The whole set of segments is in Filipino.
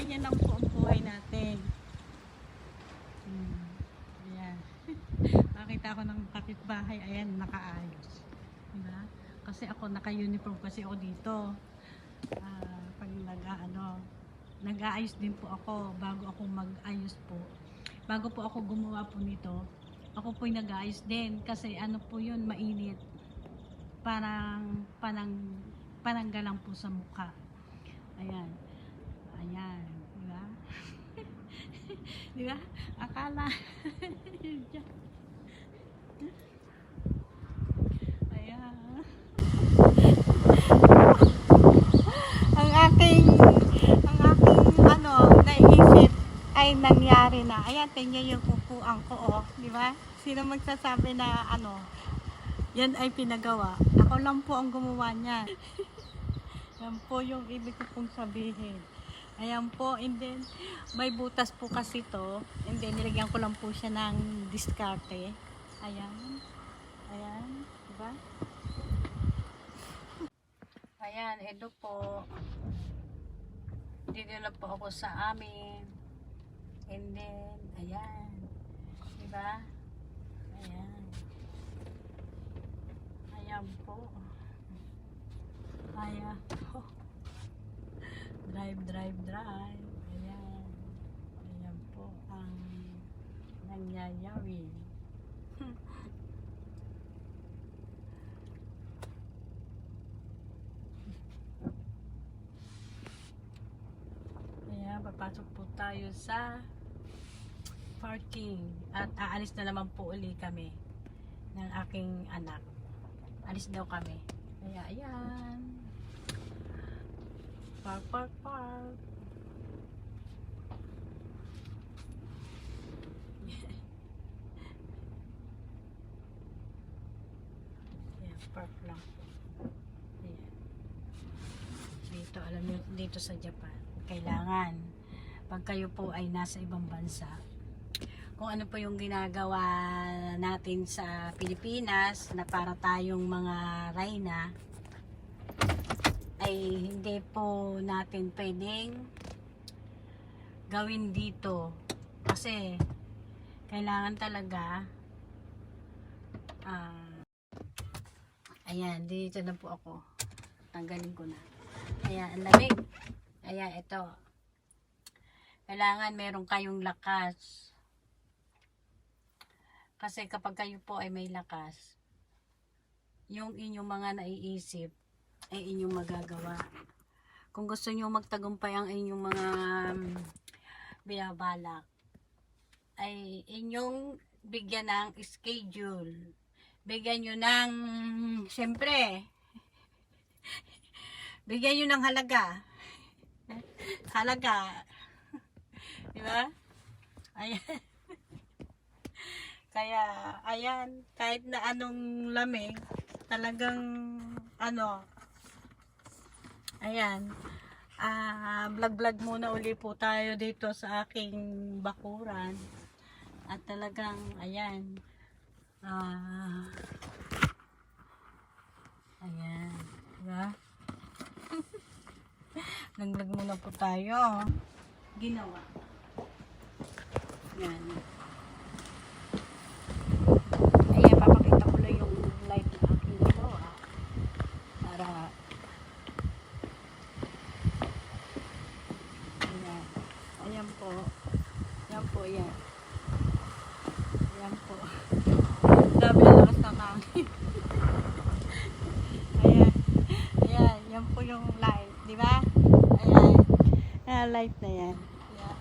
ganyan lang po ang buhay natin. Hmm. Ayan. Nakita ko ng kapitbahay, ayan, nakaayos. Diba? Kasi ako, naka-uniform kasi ako dito. Uh, pag nag ano, nag-aayos din po ako bago ako mag-ayos po. Bago po ako gumawa po nito, ako po'y nag-aayos din kasi ano po yun, mainit. Parang, panang, pananggalang po sa mukha. Ayan. Diba? Akala. Ayan. ang aking ang aking ano naisip ay nangyari na. Ayan, tingnan yung upuan ko, oh. Di ba? Sino magsasabi na ano, yan ay pinagawa. Ako lang po ang gumawa niyan. yan po yung ibig ko pong sabihin. Ayan po, and then, may butas po kasi to. And then, nilagyan ko lang po siya ng diskarte. Ayan. Ayan. Diba? Ayan, ito po. Na po ako sa amin. And then, ayan. Diba? Ayan. Ayan po. Ayan po. Drive, drive, drive. Ayan. Ayan po ang nangyayari. Ayan, papasok po tayo sa parking. At aalis na naman po uli kami ng aking anak. Alis daw kami. Kaya, ayan. Park, park, park. Ayan, park lang. Ayan. Dito, alam niyo, dito sa Japan, kailangan, pag kayo po ay nasa ibang bansa, kung ano po yung ginagawa natin sa Pilipinas na para tayong mga reyna ay hindi po natin pwedeng gawin dito. Kasi kailangan talaga ah, ayan dito na po ako. Tanggalin ko na. Ayan ang lamig ayan ito. Kailangan meron kayong lakas. Kasi kapag kayo po ay may lakas, yung inyong mga naiisip ay inyong magagawa. Kung gusto nyo magtagumpay ang inyong mga um, binabalak, ay inyong bigyan ng schedule. Bigyan nyo ng, syempre, bigyan nyo ng halaga. Halaga. Di ba? Ayan. Kaya, ayan, kahit na anong lamig, talagang, ano, ayan, ah, vlog-vlog muna uli po tayo dito sa aking bakuran. At talagang, ayan, ah, ayan, diba? Nag-vlog muna po tayo. Ginawa. Yan. Ayan, papakita ko lang yung light na aking ginawa. Para Ayan. Ayan po. Ayan po, ayan. Ayan po. Grabe ang lakas ng hangin. ayan. Ayan, yan po yung light. Di ba? Ayan. Light na yan. Ayan.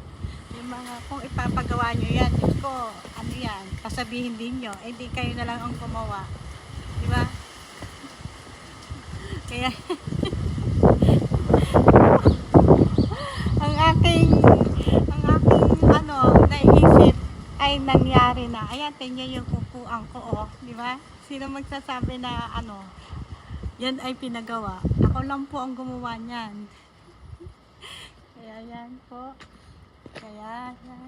Yung mga, kung ipapagawa nyo yan, Diyos ko, ano yan, pasabihin din nyo, eh di kayo na lang ang gumawa. Di ba? Kaya, ang aking, ang aking, ano, naisip, ay nangyari na. Ayan, tingnan yung upuan ko, oh. Di ba? Sino magsasabi na, ano, yan ay pinagawa. Ako lang po ang gumawa niyan. Kaya yan po. Kaya yan.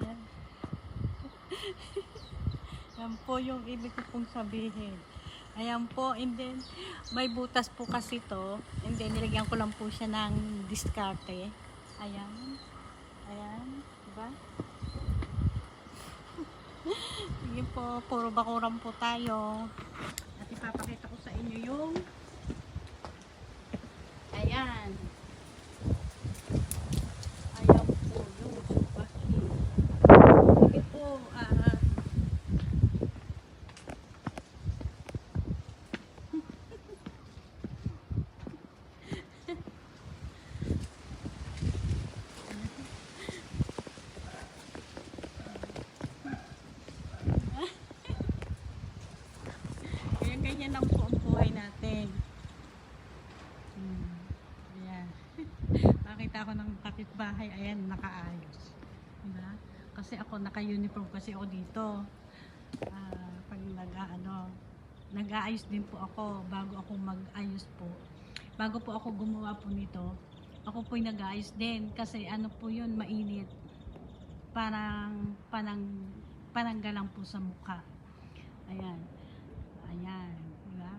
yan. yan po yung ibig ko pong sabihin. Ayan po, and then, may butas po kasi to. And then, nilagyan ko lang po siya ng diskarte. Ayan. Ayan. Diba? Sige po, puro bakuran po tayo. At ipapakita ko sa inyo yung Ayan. Ayan po yung subaki. Sige po, ah... Kaya ganyan lang po ang buhay natin. Hmm. Ayan. Makita ko ng kapitbahay, ayan, nakaayos. Diba? Kasi ako, naka-uniform kasi ako dito. Ah, pag nag-ano, nag-aayos din po ako bago ako mag-ayos po. Bago po ako gumawa po nito, ako po nag-aayos din kasi ano po yun, mainit. Parang panang pananggalang po sa mukha. Ayan. Ayan. Di ba?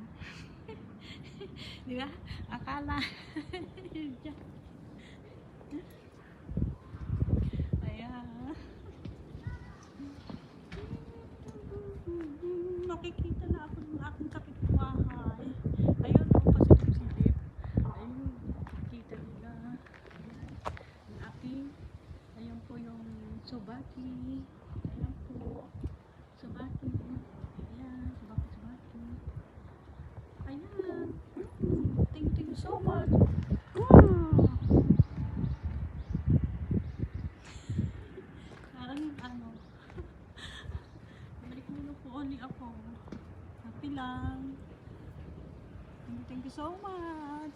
Di ba? Akala. Ayan. Nakikita na ako ng aking kapitbahay. Ayun, ako pa si Silip. Ayun, nakikita ayun po yung subaki. Ayan po. Subaki. Ayan, subaki, subaki. Ayan. Thank you so much. Wow. Parang ano. Balik mo na po ulit ako. Happy lang. Thank you so much.